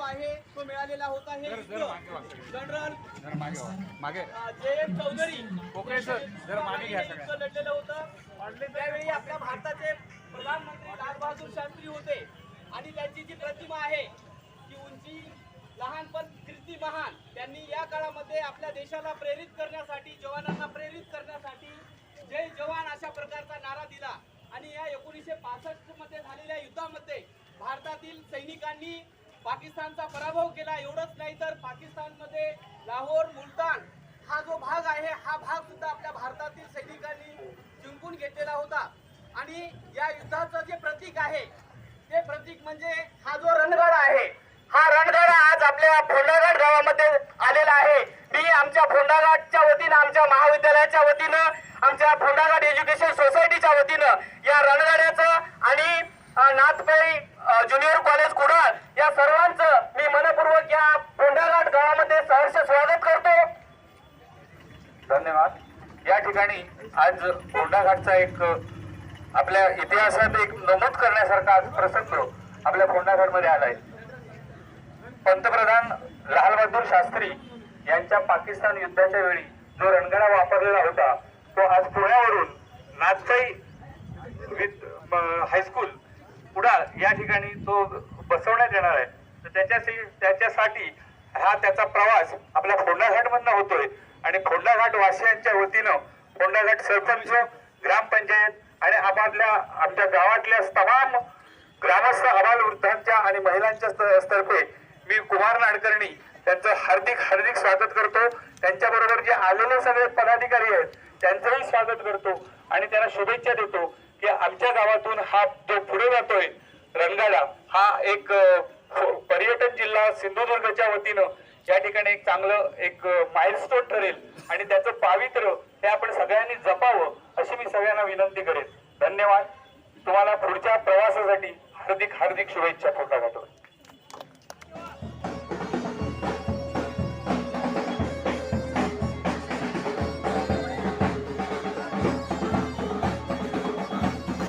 आहे तो मिळालेला होता हे जनरल मागे जे एम चौधरी. कोकळे सर, जरा मागे घ्या सगळ्या. युद्ध लढलेलं होतं. त्यावेळी आपल्या भारताचे प्रधानमंत्री लालबहादूर शास्त्री होते. आणि त्यांची जी प्रतिमा आहे ती उंची लहान पण कीर्ती महान त्यांनी या काळामध्ये आपल्या देशाला प्रेरित करण्यासाठी जवानांना प्रेरित करण्यासाठी जय जवान अशा प्रकारचा नारा दिला. आणि या एकोणीसशे पासष्टमध्ये झालेल्या युद्धामध्ये भारतातील सैनिकांनी पाकिस्तानचा पराभव केला एवढंच नाही तर पाकिस्तानमध्ये लाहोर मुलतान हा जो भाग आहे हा भाग सुद्धा आपल्या भारतातील सैनिकांनी जिंकून घेतलेला होता. आणि या युद्धाचं जे प्रतीक आहे ते प्रतीक म्हणजे हा जो रणगाडा आहे हा रणगाडा आज आपल्या फोंडाघाट गावामध्ये आलेला आहे. मी आमच्या फोंडाघाटच्या वतीनं आमच्या महाविद्यालयाच्या वतीनं आमच्या फोंडाघाट एज्युकेशन सोसायटीच्या वतीनं या रणगाड्याचं आणि नाथपाई ज्युनियर कॉलेज कुडाळ या सर्वांचं मी मनपूर्वक या फोंडाघाट गावामध्ये सहर्ष स्वागत करतो. धन्यवाद. या ठिकाणी आज फोंडाघाटचा एक आपल्या इतिहासात एक नमूद करण्यासारखा आज प्रसंग आपल्या फोंडाघाटमध्ये आलाय. पंतप्रधान लालबहादूर शास्त्री यांच्या पाकिस्तान युद्धाच्या वेळी जो रणगाडा वापरलेला होता तो आज पुण्यावरून नाथसाई विथ हायस्कूल कुडाळ या ठिकाणी तो बसवण्यात येणार आहे. तर त्याच्याशी त्याच्यासाठी हा त्याचा प्रवास आपल्या फोंडाघाटमधनं होतोय. आणि फोंडाघाट वासियांच्या वतीनं फोंडाघाट सरपंच ग्रामपंचायत आणि आपापल्या आमच्या गावातल्या तमाम ग्रामस्थ अबाल वृद्धांच्या आणि महिलांच्या तर्फे मी कुमार नाडकर्णी त्यांचं हार्दिक हार्दिक स्वागत करतो. त्यांच्याबरोबर जे आलेले सगळे पदाधिकारी आहेत त्यांचंही स्वागत करतो. आणि त्यांना शुभेच्छा देतो की आमच्या गावातून हा जो पुढे जातोय रंगाला हा एक पर्यटन जिल्हा सिंधुदुर्गच्या वतीनं या ठिकाणी एक चांगलं एक माइलस्टोन ठरेल आणि त्याचं पावित्र्य हे आपण सगळ्यांनी जपावं अशी मी सगळ्यांना विनंती करेन. धन्यवाद. तुम्हाला पुढच्या प्रवासासाठी हार्दिक हार्दिक शुभेच्छा फोटा